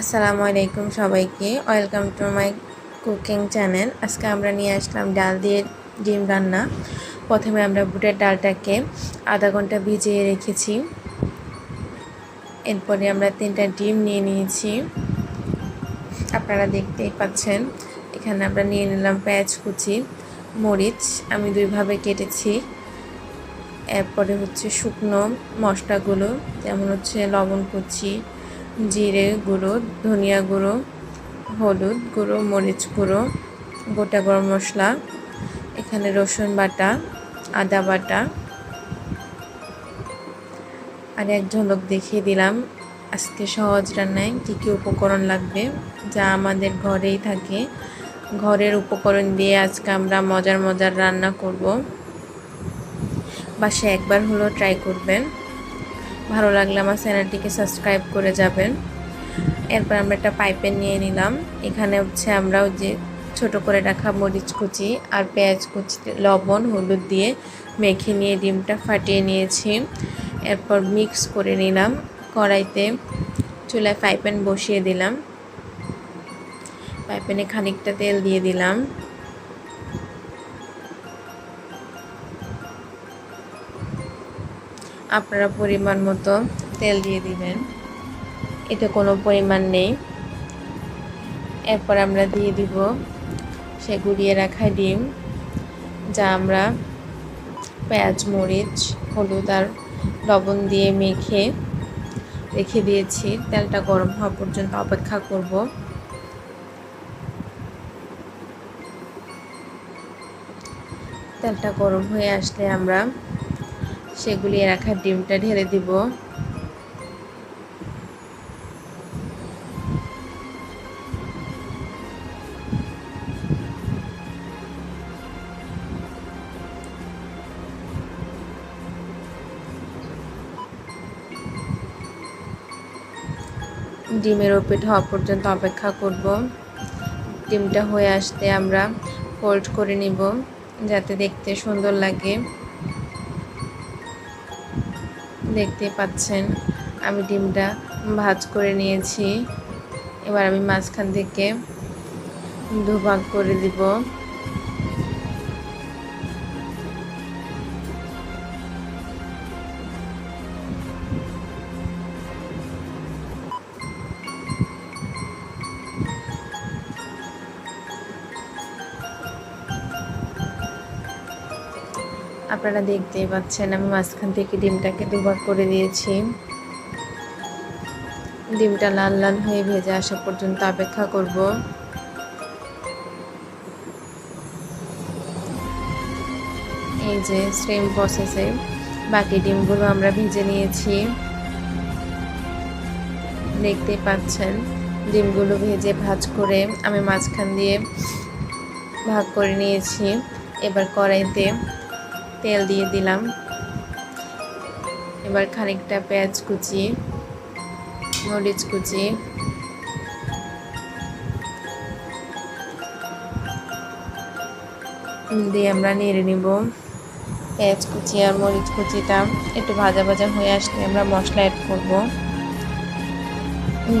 আসসালামু আলাইকুম সবাইকে। Welcome to my cooking channel আজকে আমরা নিয়ে আসলাম ডাল দিয়ে ডিম রান্না। প্রথমে আমরা বুটের ডালটাকে আধা ঘণ্টা ভিজিয়ে রেখেছি। এরপরে আমরা তিনটা ডিম নিয়ে নিয়েছি। আপনারা দেখতেই পাচ্ছেন, এখানে আমরা নিয়ে নিলাম পেঁয়াজ কুচি, মরিচ, আমি দুইভাবে কেটেছি। এরপরে হচ্ছে শুকনো মশলাগুলো, যেমন হচ্ছে লবণ কুচি জিরে গুঁড়ো, ধনিয়া গুঁড়ো, হলুদ গুঁড়ো, মরিচ গুঁড়ো, গোটা গরম মশলা, এখানে রসুন বাটা, আদা বাটা, আর এক ঝলক দেখিয়ে দিলাম। আজকে সহজ রান্নায় কী কী উপকরণ লাগবে যা আমাদের ঘরেই থাকে। ঘরের উপকরণ দিয়ে আজকে আমরা মজার মজার রান্না করব। বাসে একবার হলেও ট্রাই করবেন। ভালো লাগলে আমার চ্যানেলটিকে সাবস্ক্রাইব করে যাবেন। এরপর আমরা একটা পাইপেন নিয়ে নিলাম। এখানে হচ্ছে আমরা যে ছোট করে রাখা মরিচ কুচি আর পেঁয়াজ কুচি, লবণ, হলুদ দিয়ে মেখে নিয়ে ডিমটা ফাটিয়ে নিয়েছি। এরপর মিক্স করে নিলাম। কড়াইতে চুলায় পাইপেন বসিয়ে দিলাম। পাইপেনে খানিকটা তেল দিয়ে দিলাম। আপনারা পরিমাণ মতো তেল দিয়ে দিবেন। এতে কোনো পরিমাণ নেই। এরপর আমরা দিয়ে দিব সে গুলিয়ে রাখা ডিম, যা আমরা পেঁয়াজ, মরিচ, হলুদ আর লবণ দিয়ে মেখে রেখে দিয়েছি। তেলটা গরম হওয়া পর্যন্ত অপেক্ষা করব। তেলটা গরম হয়ে আসলে আমরা সেগুলি রাখা ডিমটা ঢেলে দিব। ডিমের ওপেট হওয়া পর্যন্ত অপেক্ষা করব। ডিমটা হয়ে আসতে আমরা ফোল্ড করে নিব, যাতে দেখতে সুন্দর লাগে। দেখতে পাচ্ছেন আমি ডিমটা ভাজ করে নিয়েছি। এবার আমি মাঝখান থেকে দুভাগ করে দিব। আপনারা দেখতেই পাচ্ছেন, আমি মাঝখান থেকে ডিমটাকে দুবার করে দিয়েছি। ডিমটা লাল লাল হয়ে ভেজে আসা পর্যন্ত অপেক্ষা করব। এই যে সেম প্রসেসে বাকি ডিমগুলো আমরা ভেজে নিয়েছি। দেখতে পাচ্ছেন, ডিমগুলো ভেজে ভাজ করে আমি মাঝখান দিয়ে ভাগ করে নিয়েছি। এবার কড়াইতে তেল দিয়ে দিলাম। এবার খানিকটা পেঁয়াজ কুচি, মরিচ কুচি। দিয়ে আমরা নেড়ে নিব। পেঁয়াজ কুচি আর মরিচ কুচিটা একটু ভাজা ভাজা হয়ে আসলে আমরা মশলা অ্যাড করব।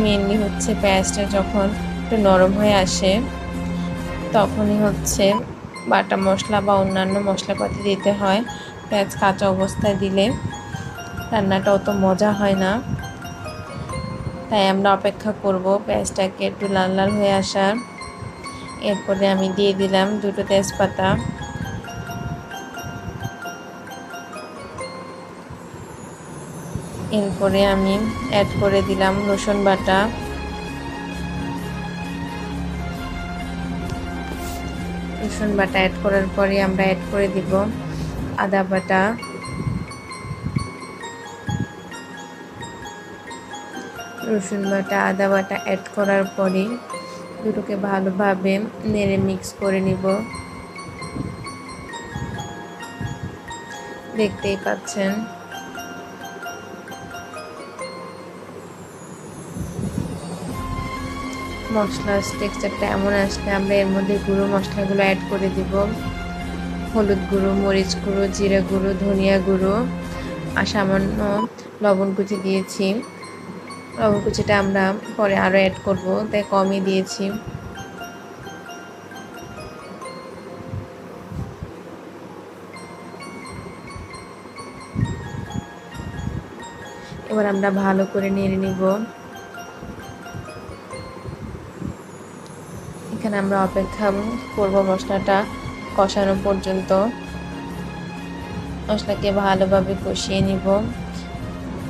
মেনলি হচ্ছে পেঁয়াজটা যখন একটু নরম হয়ে আসে, তখনই হচ্ছে বাটা মশলা বা অন্যান্য মশলাপাতি দিতে হয়। পেঁয়াজ কাঁচা অবস্থায় দিলে রান্নাটা অত মজা হয় না। তাই আমরা অপেক্ষা করব পেঁয়াজটাকে একটু লাল লাল হয়ে আসার। এরপরে আমি দিয়ে দিলাম দুটো তেজপাতা। এরপরে আমি অ্যাড করে দিলাম রসুন বাটা। রসুন বাটা অ্যাড করার পরে আমরা অ্যাড করে দিব আদা বাটা। রসুন বাটা, আদা বাটা অ্যাড করার পরে দুটোকে ভালোভাবে নেড়ে মিক্স করে নিব। দেখতেই পাচ্ছেন। মশলার টেক্সচারটা এমন আসলে আমরা এর মধ্যে গুঁড়ো মশলাগুলো অ্যাড করে দিব। হলুদ গুঁড়ো, মরিচ গুঁড়ো, জিরা গুঁড়ো, ধনিয়া গুঁড়ো আর সামান্য লবণ কুচি দিয়েছি। লবণ কুচিটা আমরা পরে আরও অ্যাড করব, তাই কমই দিয়েছি। এবার আমরা ভালো করে নেড়ে নিব। এখানে আমরা অপেক্ষা করব মশলাটা কষানো পর্যন্ত। মশলাকে ভালোভাবে কষিয়ে নিব।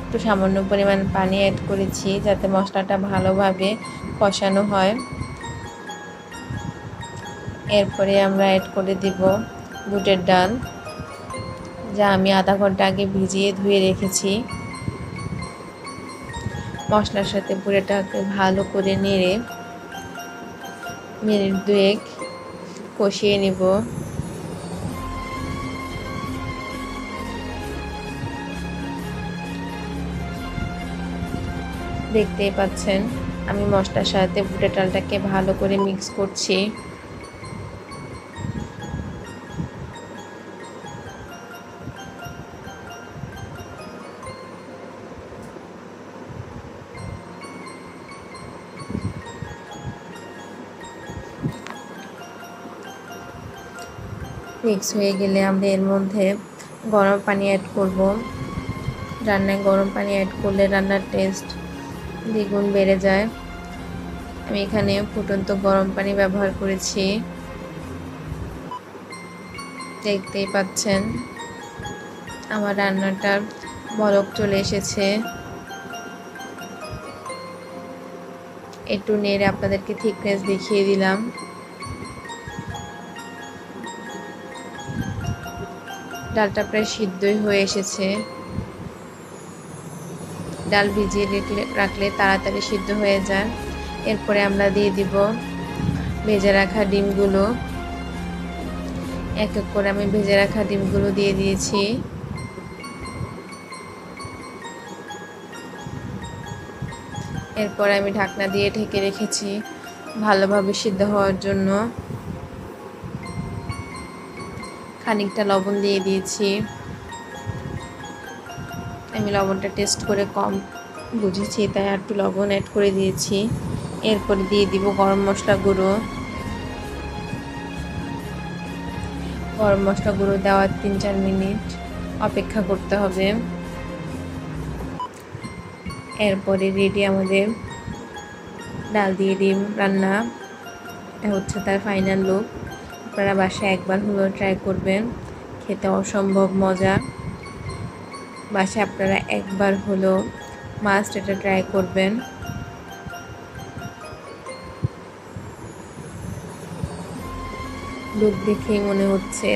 একটু সামান্য পরিমাণ পানি অ্যাড করেছি যাতে মশলাটা ভালোভাবে কষানো হয়। এরপরে আমরা অ্যাড করে দিব বুটের ডাল, যা আমি আধা ঘণ্টা আগে ভিজিয়ে ধুয়ে রেখেছি। মশলার সাথে পুরোটাকে ভালো করে নেড়ে মিনিট দুয়েক কষিয়ে নিব। দেখতেই পাচ্ছেন, আমি মশলার সাথে ভুটে ডালটাকে ভালো করে মিক্স করছি। মিক্স হয়ে গেলে আমরা এর মধ্যে গরম পানি অ্যাড করব। রান্নায় গরম পানি অ্যাড করলে রান্নার টেস্ট দ্বিগুণ বেড়ে যায়। আমি এখানে ফুটন্ত গরম পানি ব্যবহার করেছি। দেখতেই পাচ্ছেন, আমার রান্নাটার বলক চলে এসেছে। একটু নেড়ে আপনাদেরকে থিকনেস দেখিয়ে দিলাম। ডালটা প্রায় সিদ্ধই হয়ে এসেছে। ডাল ভিজিয়ে রেখলে, রাখলে তাড়াতাড়ি সিদ্ধ হয়ে যায়। এরপরে আমরা দিয়ে দিব ভেজে রাখা ডিমগুলো। এক এক করে আমি ভেজে রাখা ডিমগুলো দিয়ে দিয়েছি। এরপরে আমি ঢাকনা দিয়ে ঢেকে রেখেছি ভালোভাবে সিদ্ধ হওয়ার জন্য। খানিকটা লবণ দিয়ে দিয়েছি। আমি লবণটা টেস্ট করে কম বুঝেছি, তাই একটু লবণ অ্যাড করে দিয়েছি। এরপরে দিয়ে দিব গরম মশলা গুঁড়ো। গরম মশলা গুঁড়ো দেওয়ার তিন চার মিনিট অপেক্ষা করতে হবে। এরপরে রেডি আমাদের ডাল দিয়ে ডিম রান্না। এটা হচ্ছে তার ফাইনাল লুক আপনারা বাসায় একবার হলেও ট্রাই করবেন। খেতে অসম্ভব মজা। বাসায় আপনারা একবার হলেও মাস্ট এটা ট্রাই করবেন। লোক দেখেই মনে হচ্ছে।